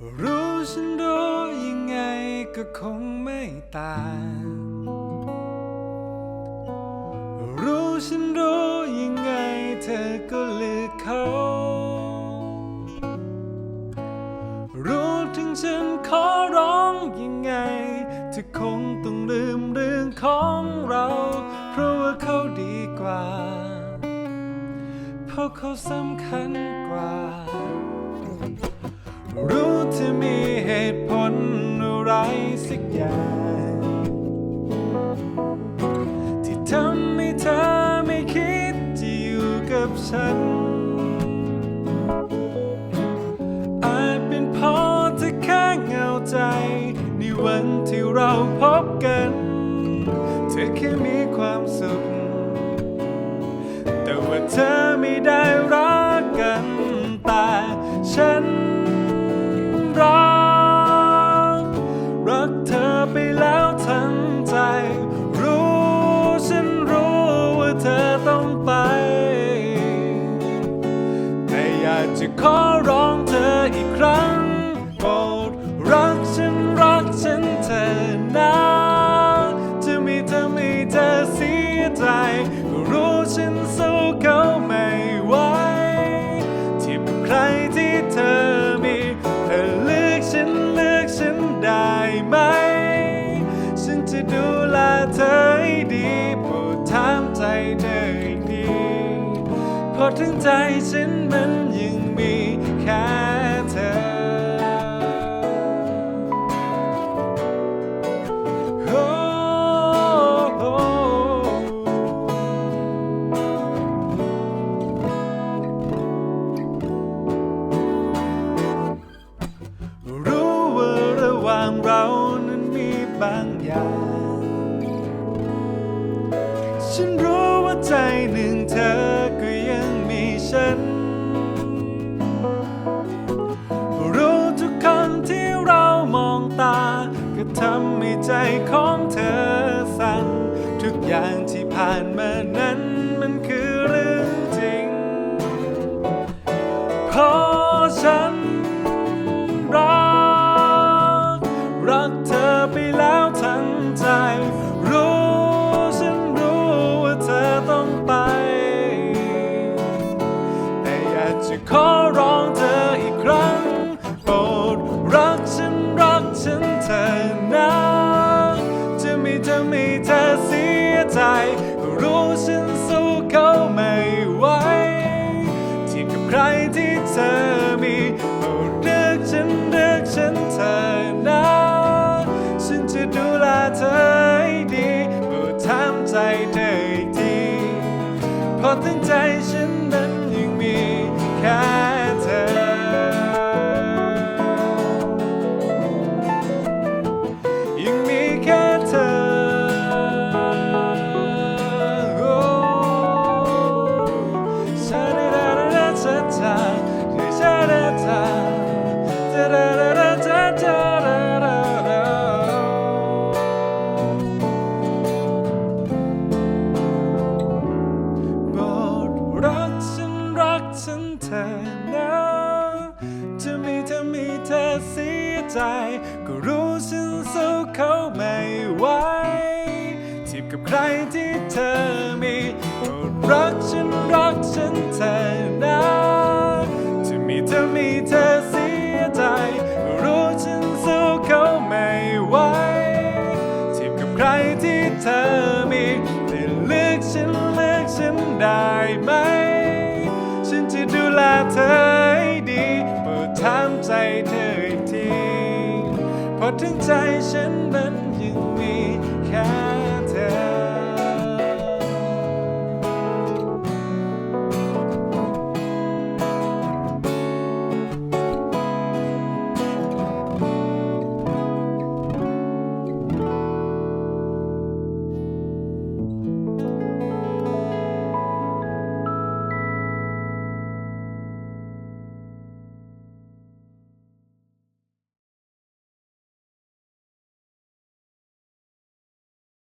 รู้ฉันรู้ยังไงก็คงไม่ต่างรู้ฉันรู้ยังไงเธอก็เลือกเขา รู้ถึงฉันขอร้องยังไงเธอคงต้องลืมเรื่องของเรา เพราะว่าเขาดีกว่า เพราะเขาสำคัญกว่า รู้เธอมีเหตุผลอะไรสักอย่าง ที่ทำให้เธอไม่คิดจะอยู่กับฉัน อาจเป็นเพราะเธอแค่เหงาใจ ในวันที่เราพบกัน เธอแค่มีความสุข แต่ว่าเธอไม่ได้รัก จะขอร้องเธออีกครั้งโปรดรักฉันรักฉันเธอนะจะม่ทำให้เธอเสียใจก็รู้ฉันสู้เขาไม่ไหวเทียบกับใครที่เธอมีเธอเลือกฉันเลือกฉันได้ไหม ฉันจะดูแลเธอให้ดีโปรดถามใจเธออีกทีเพราะถึงใจฉันมันยัง มีแค่เธอโอ้รู้ว่าระหว่างเรานั้นมีบางอย่าง ฉันรู้ว่าใจหนึ่งเธอ ใจของเธอสั่นทุกอย่างที่ผ่านมานั้นมันคือเรื่องจริง เพราะฉันรัก รักเธอไปแล้วทั้งใจ รู้ฉันรู้ว่าเธอต้องไป แต่อยากจะขอร้องเธออีกครั้ง ใจ รู้ฉันสู้เขาไม่ไหวเทียบกับใครที่เธอมีโปรดเลือกฉันเลือกฉันเธอนะฉันจะดูแลเธอให้ดีโปรดถามใจเธออีกทีเพราะทั้งใจฉันนั้นยังมีแค่ ใจ ก็รู้ฉันสู้เขาไม่ไหวเทียบกับใครที่เธอมีรักฉันรักฉันเธอนะจะม่ทำให้เธอเสียใจก็รู้ฉันสู้เขาไม่ไหวเทียบกับใครที่เธอมีแต่เลือกฉันเลือกฉันได้ไหม ฉันจะดูแลเธอให้ดีโปรดถามใจเธอ ราะถึงใจฉันมันยังมี